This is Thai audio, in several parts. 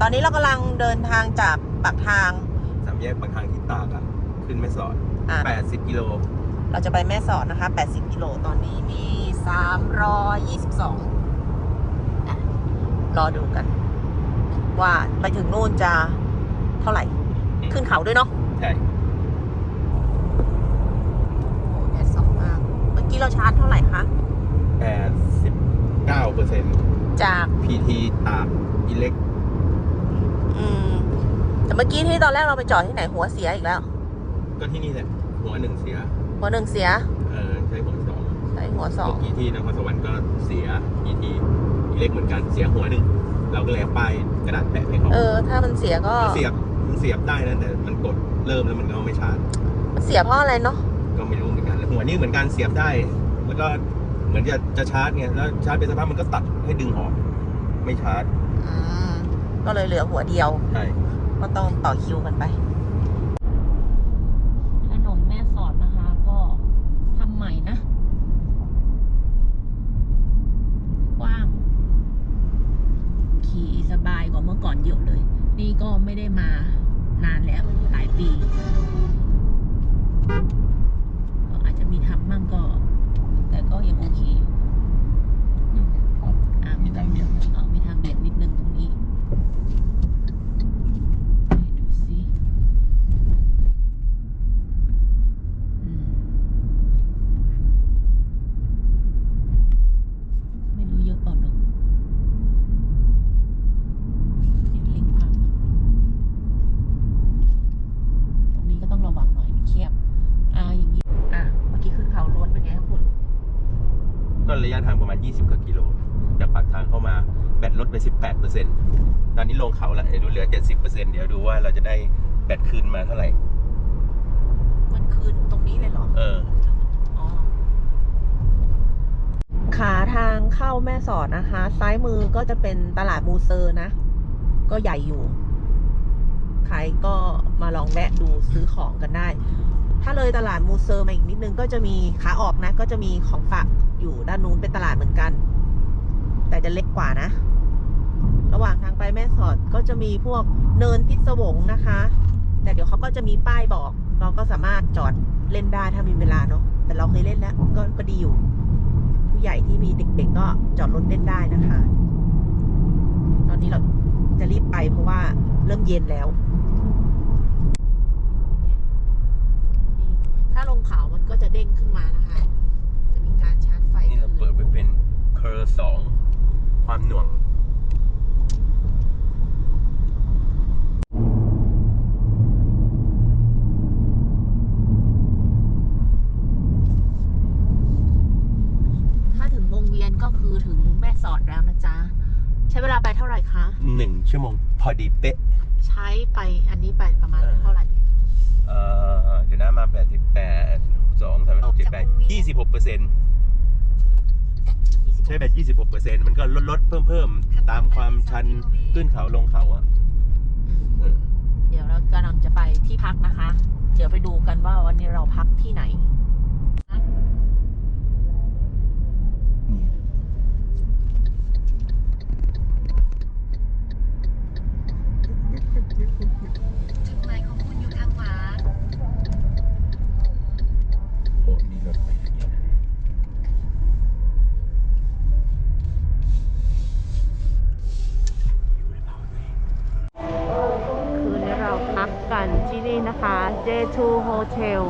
ตอนนี้เรากำลังเดินทางจากปากทาง สามแยกบางทางที่ตากอะขึ้นแม่สอด อะ 80 กิโลเราจะไปแม่สอดนะคะ 80 กิโล ตอนนี้มี 322อะรอดูกัน ว่าไปถึงนู่นจะเท่าไหร่ ขึ้นเขาด้วยเนาะใช่ โอ้แดดส่องมาก เมื่อกี้เราชาร์จเท่าไหร่คะ 89เปอร์เซ็นต์จาก PT ตากอิเล็ก อืม แต่เมื่อกี้ที่ตอนแรกเราไปจอดที่ไหนหัวเสียอีกแล้ว ก็ที่นี่แหละหัวหนึ่งเสีย หัวหนึ่งเสีย เออใช้หัวสองใส่หัวสองเมื่อกี้ที่นครสวรรค์ก็เสีย PT อิเล็กเหมือนกันเสียหัวหนึ่งเราก็เลยเอาป้ายกระดาษแปะให้เขาเออ ถ้ามันเสียก็มันเสียบมันเสียบได้นะแต่มันกดเริ่มแล้วมันก็ไม่ชาร์จมันเสียเพราะอะไรเนาะก็ไม่รู้เหมือนกันแล้วหัวนี้เหมือนกันเสียบได้ แล้วก็เหมือนจะจะชาร์จไงแล้วชาร์จไปสักพักมันก็ตัดให้ดึงออก ไม่ชาร์จอืม ก็เลยเหลือหัวเดียว ใช่ ก็ต้องต่อคิวกันไป ถนนแม่สอดนะคะก็ทำใหม่นะ กว้าง ขี่สบายกว่าเมื่อก่อนเยอะเลย นี่ก็ไม่ได้มานานแล้วหลายปี ก็อาจจะมีทำมั่งก็ แต่ก็ยังโอเคอยู่ อะมีทางเบี่ยง เออมีทางเบี่ยงนิดนึงตรงนี้ไหน ดูสิไม่รู้เยอะเปล่าเนอะเห็นลิงพังตรงนี้ก็ต้องระวังหน่อยเคียบอ่าอย่างนี้อะเมื่อกี้ขึ้นเขาล้วนเป็นไงครับคุณ ก็ระยะทางประมาณ 20กว่ากิโล จากปากทางเข้ามาแบตลดไป 18เปอร์เซ็นต์ตอนนี้ลงเขาแล้วเดี๋ยวดูเหลือ 70เปอร์เซ็นต์เดี๋ยวดูว่าเราจะได้แบตคืนมาเท่าไหร่ มันคืนตรงนี้เลยเหรอ เออ อ๋อ ขาทางเข้าแม่สอดนะคะ ซ้ายมือก็จะเป็นตลาดมูเซอร์นะ ก็ใหญ่อยู่ ใครก็มาลองแวะดูซื้อของกันได้ ถ้าเลยตลาดมูเซอร์มาอีกนิดนึงก็จะมีขาออกนะ ก็จะมีของฝากอยู่ด้านนู้นเป็นตลาดเหมือนกัน แต่จะเล็กกว่านะ ระหว่างทางไปแม่สอดก็จะมีพวกเนินพิศวงนะคะ แต่เดี๋ยวเขาก็จะมีป้ายบอก เราก็สามารถจอดเล่นได้ถ้ามีเวลาเนาะแต่เราเคยเล่นแล้วก็ก็ดีอยู่ ผู้ใหญ่ที่มีเด็กๆก็จอดรถเล่นได้นะคะ ตอนนี้เราจะรีบไปเพราะว่าเริ่มเย็นแล้วถ้าลงเขามันก็จะเด้งขึ้นมานะคะ จะมีการชาร์จไฟนี่เราเปิดไว้เป็นเคอร์สอง ความหน่วงถ้าถึงวงเวียนก็คือถึงแม่สอดแล้วนะจ๊ะใช้เวลาไปเท่าไหร่คะหนึ่งชั่วโมงพอดีเป๊ะ ใช้ไปอันนี้ไปประมาณเท่าไหร่ เอ่อเดี๋ยวนะมา88 2 3 6 7 8 26เปอร์เซ็นต์ ใช้แบต 26เปอร์เซ็นต์มันก็ลดลดเพิ่มเพิ่มตามความชันขึ้นเขาลงเขาอะอืมเออเดี๋ยวเรากำลังจะไปที่พักนะคะ เดี๋ยวไปดูกันว่าวันนี้เราพักที่ไหน จุดหมายของคุณอยู่ทางขวา โอ้นี่รถไปอย่างเงี้ยอยู่ในเป่าตัวเอง คืนนี้เราพักกันที่นี่นะคะ J2 Hotel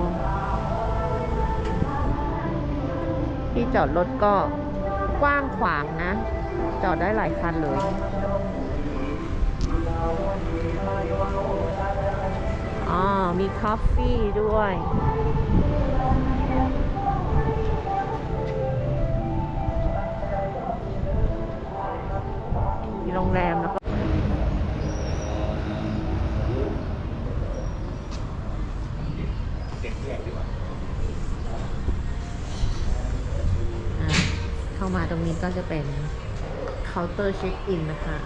ที่จอดรถก็กว้างขวางนะ จอดได้หลายคันเลยอ๋อมีคอฟฟี่ด้วยมีโรงแรมแล้วก็ เด็กแยกดีกว่า อะเข้ามา ตรงนี้ก็จะเป็นเคาน์เตอร์เช็คอินนะคะ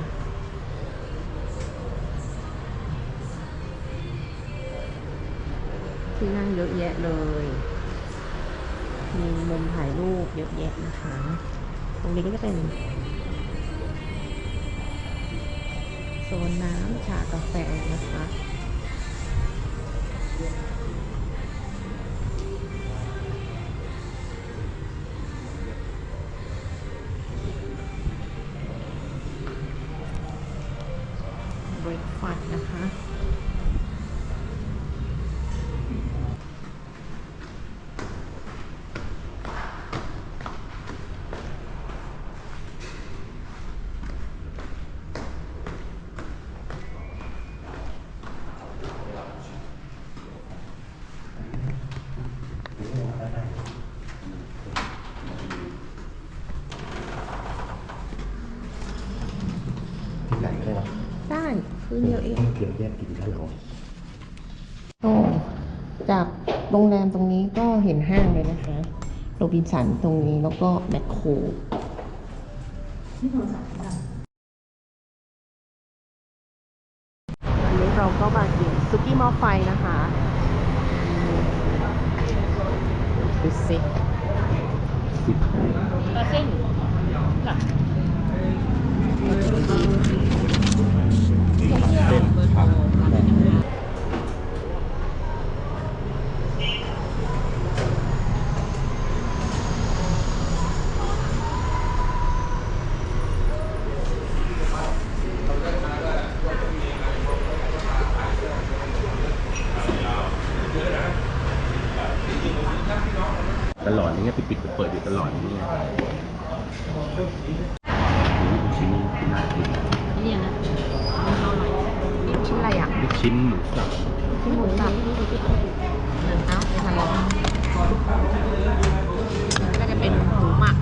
ที่นั่งเยอะแยะเลย มีมุมถ่ายรูปเยอะแยะนะคะ ตรงนี้ก็จะเป็นโซนน้ำชากาแฟนะคะ นเดียวเองเดี๋ยวแยกกินได้หรอก็จากโรงแรมตรงนี้ก็เห็นห้างเลยนะคะโรบินสันตรงนี้แล้วก็แมคโครวันนี้เราก็มากินซุกี้หม้อไฟนะคะดูสิ ปลาเส้นหลัก เส้นผักตลอดนี่ไงปิดปิดเปิดๆอยู่ตลอดนี่ไงลูกชิ้นที่น่ากิน นี่นะ ชิ้นอะไรอะ ลูก ชิ้นหมูสับชิ้นหมูสับเอาไม่ทันแล้วก็จะเป็นหมูหมัก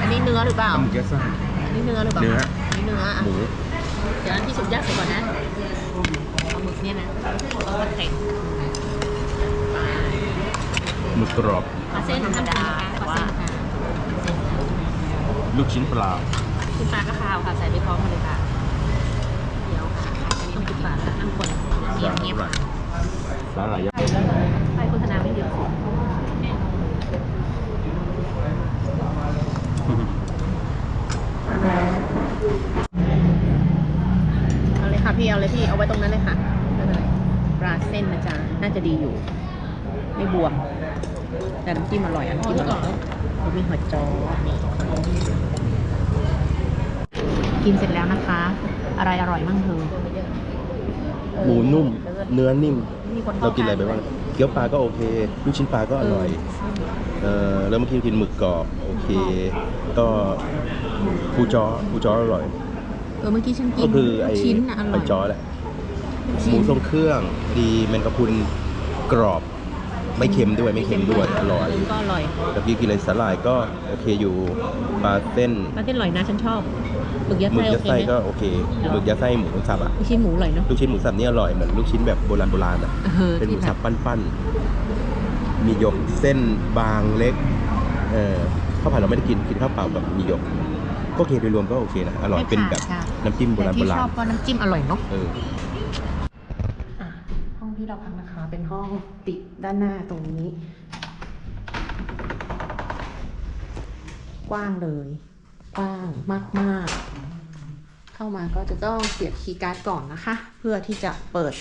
อันนี้เนื้อหรือเปล่าหมูแก้วซ่าอันนี้เนื้อหรือเปล่าเนื้ออันนี้เนื้ออะหมูเดี๋ยวที่สุดยากสร็จก่อนนะเอาหมึกเนี่ยนะเอามาแข่งหมึกกรอบปลาเส้นธรรมดาปลาเส้นค่ะเส้นค่ะลูกชิ้นปลาคุณปลาก็คาวค่ะใส่ไปพร้อมกันเลยค่ะ อันนี้ต้องคุณปลาค่ะนั่งคนเงียบเงียบสาหร่ายย่างไปโฆษณาไม่เยอะเอาเลยค่ะพี่เอาเลยพี่เอาไว้ตรงนั้นเลยค่ะไม่เป็นไรปลาเส้นนะจ๊ะน่าจะดีอยู่ ไม่บวมแต่น้ำจิ้มอร่อยอะน้ำจิ้มอร่อยแล้วมีหัวจอนี่กินเสร็จแล้วนะคะ อะไรอร่อยมั่งเธอ หมูนุ่ม เนื้อนิ่มมีคนเรากินอะไรไปบ้างเกี๊ยวปลาก็โอเคลูกชิ้นปลาก็อร่อยเออแล้วเมื่อกี้กินหมึกกรอบโอเค ก็ปูจอปูจออร่อยเออเมื่อกี้ฉันกิก็นคือไอ้ชิ้นน่ะอร่ไปอยจอแหละหชิ้มูนทรงเครื่องดีแมงกะพรุนกรอบไม่เค็มด้วยไม่เค็มด้วยอร่อยก็อร่อยแล้วกี้กินอะไรสาหร่ายก็โอเคอยู่ปลาเส้นปลาเส้นอร่อยนะฉันชอบ หมึกยัดหมึไส้กโอยัดเคไส้ไหมก็โอเคหมึกยัดไส้หมูสับอะลูกชิ้นหมูอร่อยเนาะลูกชิ้นหมูสับนี่อร่อยเหมือนลูกชิ้นแบบโบราณโบราณอะเออเป็นหที่มูแบสับบปั้นๆ มีหยกเส้นบางเล็ก เออข้าวผัดเราไม่ได้กินกินข้าวเปล่ากับมีหยก ก็โอเคโดยรวมก็โอเคนะ อร่อยไม่เป็นขาดแบบค่ะน้ำจิ้มโบแต่ราณโบที่ราชณอบก็น้ำจิ้มอร่อยเนาะ เออ อะห้องที่เราพักนะคะ เป็นห้องติดด้านหน้าตรงนี้ กว้างเลย กว้างมากๆ เข้ามาก็จะต้องเสียบคีย์การ์ดก่อนนะคะ เพื่อที่จะเปิด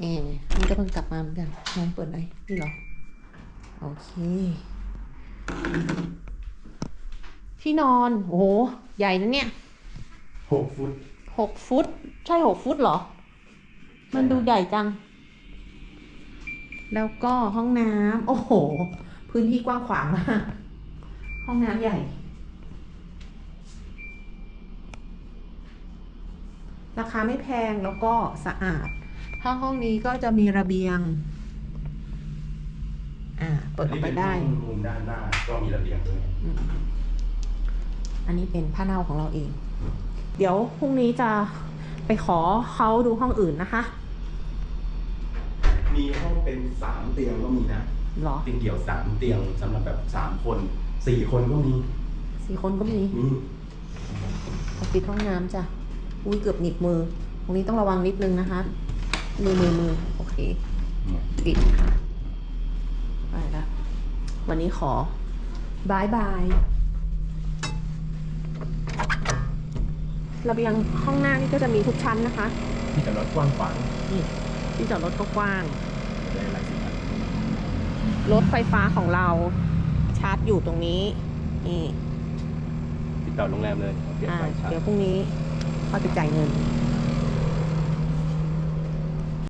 เออมันก็เพิ่งกลับมาเหมือนกันน้องเปิดอะไรนี่เหรอ โอเค ที่นอน โอ้โห ใหญ่นะเนี่ยหกฟุตหกฟุต ใช่หกฟุตเหรอ มันดูใหญ่จัง แล้วก็ห้องน้ำโอ้โห พื้นที่กว้างขวางมาก ห้องน้ำใหญ่ ราคาไม่แพงแล้วก็สะอาด ถ้าห้องนี้ก็จะมีระเบียง อ่า เปิดออกไปได้มุมด้านหน้าก็มีระเบียงด้วยอืมอันนี้เป็นผ้าเน่าของเราเอง เดี๋ยวพรุ่งนี้จะไปขอเขาดูห้องอื่นนะคะ มีห้องเป็นสามเตียงก็มีนะเหรอเตียงเดี่ยวสามเตียงสำหรับแบบสามคนสี่คนก็มีสี่คนก็มีมีขอปิดห้องน้ำจ้ะ อุ้ยเกือบหนีบมือ ตรงนี้ต้องระวังนิดนึงนะคะ มือมือมือโอเคเนี่ยปิดค่ะไปละวันนี้ขอบายบายระเบียงห้องหน้านี่ก็จะมีทุกชั้นนะคะ ที่จอดรถกว้างขวางที่จอดรถก็กว้างได้หลายสิบคันรถไฟฟ้าของเราชาร์จอยู่ตรงนี้นี่ติดต่อโรงแรมเลยเอาเปลี่ยนอ่าไฟชาร์จเดี๋ยวพรุ่งนี้ ค่อยไปจ่ายเงิน